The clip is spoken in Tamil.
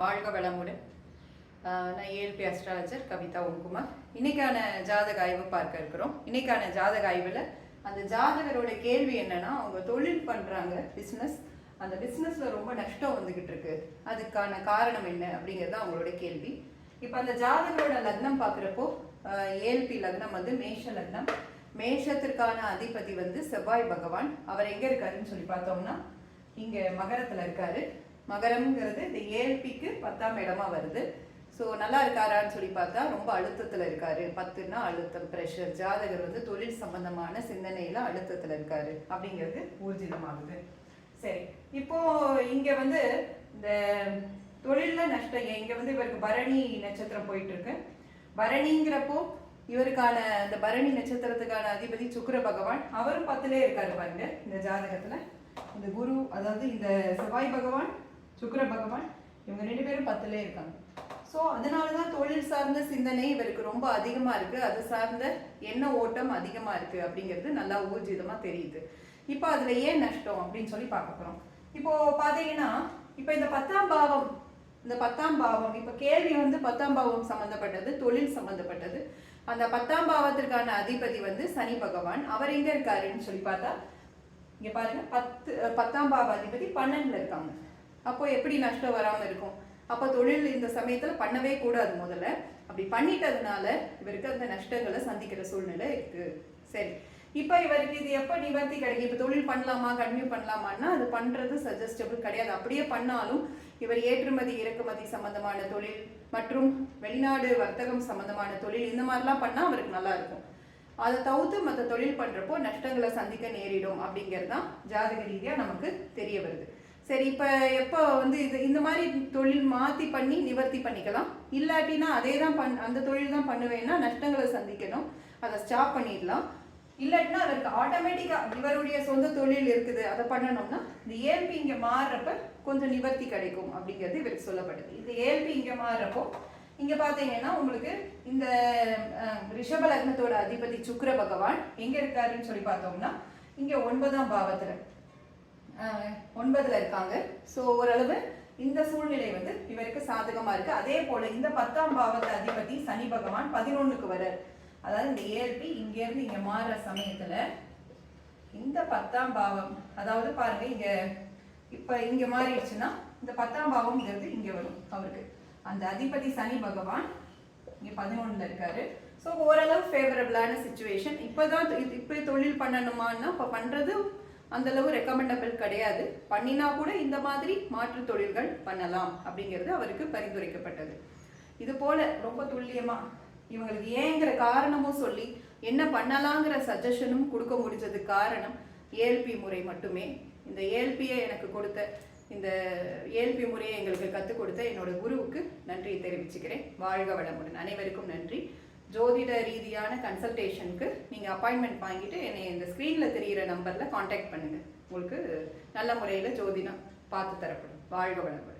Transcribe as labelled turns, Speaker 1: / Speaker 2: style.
Speaker 1: வாழ்க வளமுடன். நான் ஏஎல்பி அஸ்ட்ராலஜர் கவிதா உங்குமார் இன்னைக்கான ஜாதக ஆய்வு பார்க்க இருக்கிறோம். இன்னைக்கான ஜாதக ஆய்வில் அந்த ஜாதகரோட கேள்வி என்னன்னா அவங்க தொழில் பண்ணுறாங்க பிஸ்னஸ் அந்த பிஸ்னஸில் ரொம்ப நஷ்டம் வந்துகிட்டு இருக்கு. அதுக்கான காரணம் என்ன அப்படிங்கிறது அவங்களோட கேள்வி. இப்போ அந்த ஜாதகரோட லக்னம் பார்க்குறப்போ ஏஎல்பி லக்னம் வந்து மேஷ லக்னம். மேஷத்திற்கான அதிபதி வந்து செவ்வாய் பகவான். அவர் எங்கே இருக்காருன்னு சொல்லி பார்த்தோம்னா இங்கே மகரத்தில் இருக்காரு. மகரம்ங்கிறது இந்த ஏழ்பிக்கு பத்தாம் இடமா வருது. ஸோ நல்லா இருக்காரான்னு சொல்லி பார்த்தா ரொம்ப அழுத்தத்தில் இருக்காரு. பத்துன்னா அழுத்தம் ப்ரெஷர் ஜாதகர் வந்து தொழில் சம்பந்தமான சிந்தனையில் அழுத்தத்தில் இருக்காரு அப்படிங்கிறது ஊர்ஜிதமாகுது. சரி இப்போ இங்கே வந்து இந்த தொழிலில் நஷ்டம் ஏன்? வந்து இவருக்கு பரணி நட்சத்திரம் போயிட்டு இருக்கு பரணிங்கிறப்போ இவருக்கான இந்த பரணி நட்சத்திரத்துக்கான அதிபதி சுக்கர பகவான் அவரும் பத்துலேயே இருக்காரு பாருங்க இந்த ஜாதகத்தில். இந்த குரு அதாவது இந்த செவ்வாய் பகவான் சுக்கர பகவான் இவங்க ரெண்டு பேரும் பத்துலேயே இருக்காங்க. ஸோ அதனால தான் தொழில் சார்ந்த சிந்தனை இவருக்கு ரொம்ப அதிகமா இருக்கு. அது சார்ந்த எண்ண ஓட்டம் அதிகமா இருக்கு அப்படிங்கிறது நல்லா ஊர்ஜிதமா தெரியுது. இப்போ அதுல ஏன் நஷ்டம் அப்படின்னு சொல்லி பார்க்க போறோம். இப்போ பாத்தீங்கன்னா இப்போ இந்த பத்தாம் பாவம் இந்த பத்தாம் பாவம் இப்போ கேள்வி வந்து பத்தாம் பாவம் சம்மந்தப்பட்டது தொழில் சம்மந்தப்பட்டது அந்த பத்தாம் பாவத்திற்கான அதிபதி வந்து சனி பகவான். அவர் எங்க இருக்காருன்னு சொல்லி பார்த்தா இங்க பாருங்க பத்து பத்தாம் பாவ அதிபதி பன்னெண்டுல இருக்காங்க. அப்போ எப்படி நஷ்டம் வராமல் இருக்கும்? அப்போ தொழில் இந்த சமயத்தில் பண்ணவே கூடாது முதல்ல. அப்படி பண்ணிட்டதுனால இவருக்கு அந்த நஷ்டங்களை சந்திக்கிற சூழ்நிலை இருக்கு. சரி. இப்போ இவருக்கு இது எப்போ நிவர்த்தி கிடைக்கும்? இப்போ தொழில் பண்ணலாமா? கன்டினியூ பண்ணலாமான்னா அது பண்ணுறது சஜஸ்டபிள் கிடையாது. அப்படியே பண்ணாலும் இவர் ஏற்றுமதி இறக்குமதி சம்பந்தமான தொழில் மற்றும் வெளிநாடு வர்த்தகம் சம்பந்தமான தொழில் இந்த மாதிரிலாம் பண்ணால் அவருக்கு நல்லா இருக்கும். அதை தவிர்த்து மற்ற தொழில் பண்ணுறப்போ நஷ்டங்களை சந்திக்க நேரிடும் அப்படிங்கிறது தான் ஜாதக ரீதியாக நமக்கு தெரிய வருது. சரி இப்போ எப்போ வந்து இது இந்த மாதிரி தொழில் மாற்றி பண்ணி நிவர்த்தி பண்ணிக்கலாம். இல்லாட்டினா அதே தான் பண் அந்த தொழில் தான் பண்ணுவேன்னா நஷ்டங்களை சந்திக்கணும். அதை ஸ்டாப் பண்ணிடலாம். இல்லாட்டினா அதற்கு ஆட்டோமேட்டிக்காக இவருடைய சொந்த தொழில் இருக்குது அதை பண்ணணும்னா இந்த ஏல்பி இங்கே மாறுறப்ப கொஞ்சம் நிவர்த்தி கிடைக்கும் அப்படிங்கிறது இவருக்கு சொல்லப்படுது. இந்த ஏல்பி இங்கே மாறுறப்போ இங்கே பார்த்தீங்கன்னா உங்களுக்கு இந்த ரிஷப லக்னத்தோட அதிபதி சுக்கர பகவான் எங்கே இருக்காருன்னு சொல்லி பார்த்தோம்னா இங்கே ஒன்பதாம் பாவத்தில். ஒன்பதுல இருக்காங்க. ஸோ ஓரளவு இந்த சூழ்நிலை வந்து இவருக்கு சாதகமா இருக்கு. அதே போல இந்த பத்தாம் பாவத்து அதிபதி சனி பகவான் பதினொன்னுக்கு வரார் அதாவது இந்த ஏழ்பி இங்கேருந்து இங்கே இங்க மாறுற சமயத்துல இந்த பத்தாம் பாவம் அதாவது பாருங்க இங்க இப்ப இங்க மாறிடுச்சுன்னா இந்த பத்தாம் பாவம்ங்கிறது இங்க வரும் அவருக்கு. அந்த அதிபதி சனி பகவான் இங்க பதினொன்னுல இருக்காரு. ஸோ ஓரளவு ஃபேவரபிளான சுச்சுவேஷன் இப்போதான் தான் இப்போ தொழில் பண்ணணுமான்னா இப்போ பண்றது அந்தளவு ரெக்கமெண்டபிள் கிடையாது. பண்ணினா கூட இந்த மாதிரி மாற்று தொழில்கள் பண்ணலாம் அப்படிங்கிறது அவருக்கு பரிந்துரைக்கப்பட்டது. இது போல ரொம்ப துல்லியமா இவங்களுக்கு ஏங்கிற காரணமும் சொல்லி என்ன பண்ணலாங்கிற சஜஷனும் கொடுக்க முடிஞ்சது காரணம் ஏஎல்பி முறை மட்டுமே. இந்த ஏஎல்பியை எனக்கு கொடுத்த இந்த ஏஎல்பி முறையை எங்களுக்கு கற்றுக் கொடுத்த என்னோட குருவுக்கு நன்றியை தெரிவிச்சுக்கிறேன். வாழ்க வளமுடன். அனைவருக்கும் நன்றி. ஜோதிட ரீதியான கன்சல்டேஷனுக்கு நீங்கள் அப்பாயின்மெண்ட் வாங்கிட்டு என்னை இந்த ஸ்க்ரீனில் தெரிகிற நம்பரில் காண்டாக்ட் பண்ணுங்கள் உங்களுக்கு நல்ல முறையில் ஜோதிடம் பார்த்து தரப்படும். வாழ்க வளங்கள்